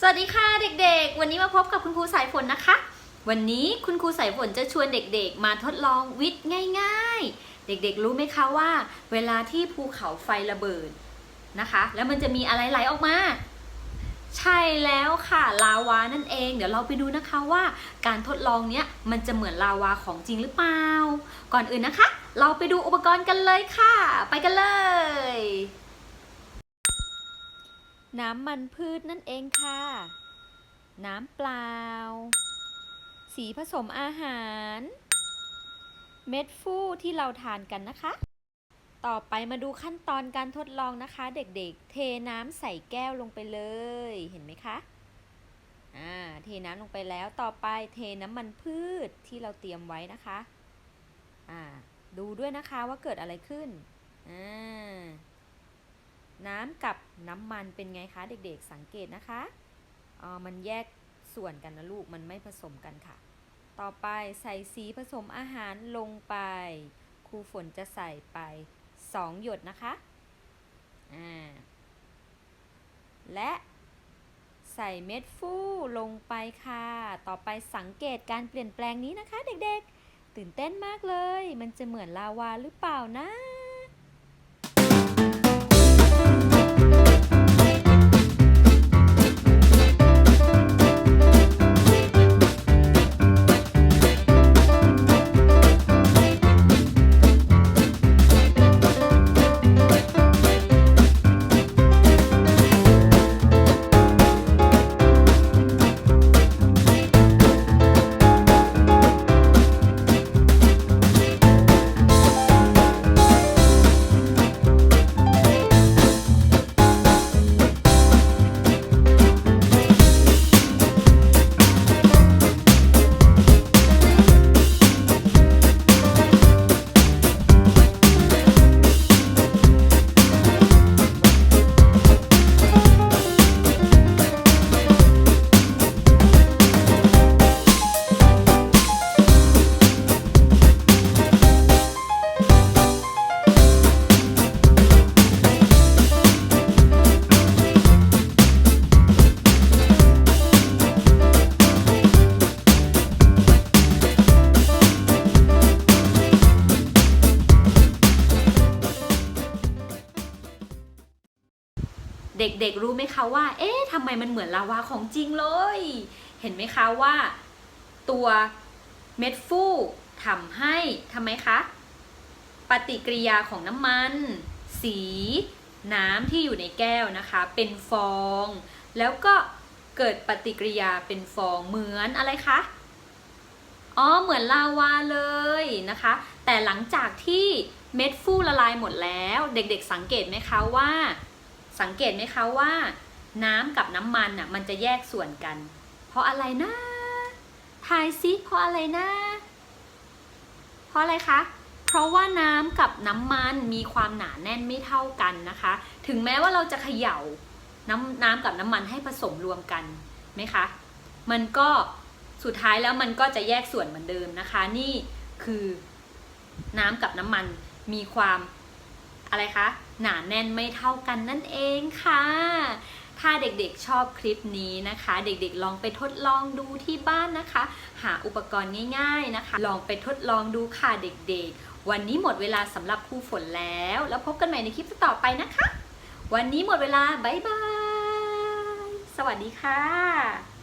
สวัสดีค่ะเด็กๆ วันนี้มาพบกับคุณครูสายฝนนะคะ วันนี้คุณครูสายฝนจะชวนเด็กๆ มาทดลองวิทย์ง่ายๆ เด็กๆรู้ไหมคะว่า เวลาที่ภูเขาไฟระเบิดนะคะ แล้วมันจะมีอะไรไหลออกมา ใช่แล้วค่ะลาวานั่นเอง เดี๋ยวเราไปดูนะคะว่า การทดลองเนี้ยมันจะเหมือนลาวาของจริงหรือเปล่า ก่อนอื่นนะคะ เราไปดูอุปกรณ์กันเลยค่ะ ไปกันเลย น้ำมันพืชนั่นเองค่ะ น้ำเปล่า สีผสมอาหาร เม็ดฟูที่เราทานกันนะคะ ต่อไปมาดูขั้นตอนการทดลองนะคะ เด็กๆ เทน้ำใส่แก้วลงไปเลย เห็นไหมคะอ่าเทน้ำลงไปแล้วต่อไปเทน้ำมันพืชที่เราเตรียมไว้นะคะอ่าดูด้วยนะคะว่าเกิดอะไรขึ้นอ่า น้ำกับน้ำมันเป็นไงคะ เด็กๆ สังเกตนะคะอ๋อมันแยกส่วนกันนะลูกมันไม่ผสมกันค่ะ ต่อไปใส่สีผสมอาหารลงไป ครูฝนจะใส่ไป 2 หยดนะคะอ่าและใส่เม็ดฟูลงไปค่ะ ต่อไปสังเกตการเปลี่ยนแปลงนี้นะคะ เด็กๆ ตื่นเต้นมากเลย มันจะเหมือนลาวาหรือเปล่านะ เด็กๆรู้ไหมคะว่า เอ๊ะทำไมมันเหมือนลาวาของจริงเลย เห็นไหมคะว่า ตัวเม็ดฟูทำให้ทำไมคะ ปฏิกิริยาของน้ำมัน สีน้ำที่อยู่ในแก้วนะคะ เป็นฟอง แล้วก็เกิดปฏิกิริยาเป็นฟองเหมือนอะไรคะ อ๋อ เหมือนลาวาเลยนะคะ แต่หลังจากที่เม็ดฟูละลายหมดแล้ว เด็กๆสังเกตไหมคะว่า สังเกตไหมคะว่า น้ำกับน้ำมันอะมันจะแยกส่วนกัน เพราะอะไรนะทายซิเพราะอะไรนะ เพราะอะไรคะเพราะว่าน้ำกับน้ำมันมีความหนาแน่นไม่เท่ากันนะคะ ถึงแม้ว่าเราจะเขย่าน้ำน้ำกับน้ำมันให้ผสมรวมกันไหมคะ มันก็สุดท้ายแล้วมันก็จะแยกส่วนเหมือนเดิมนะคะ นี่คือน้ำกับน้ำมันมีความ อะไรคะ หนาแน่นไม่เท่ากันนั่นเองค่ะ ถ้าเด็กๆชอบคลิปนี้นะคะ เด็กๆลองไปทดลองดูที่บ้านนะคะ หาอุปกรณ์ง่าย ๆนะคะ ลองไปทดลองดูค่ะเด็กๆ วันนี้หมดเวลาสำหรับครูฝนแล้ว แล้วพบกันใหม่ในคลิปต่อไปนะคะ วันนี้หมดเวลาบ๊ายบาย สวัสดีค่ะ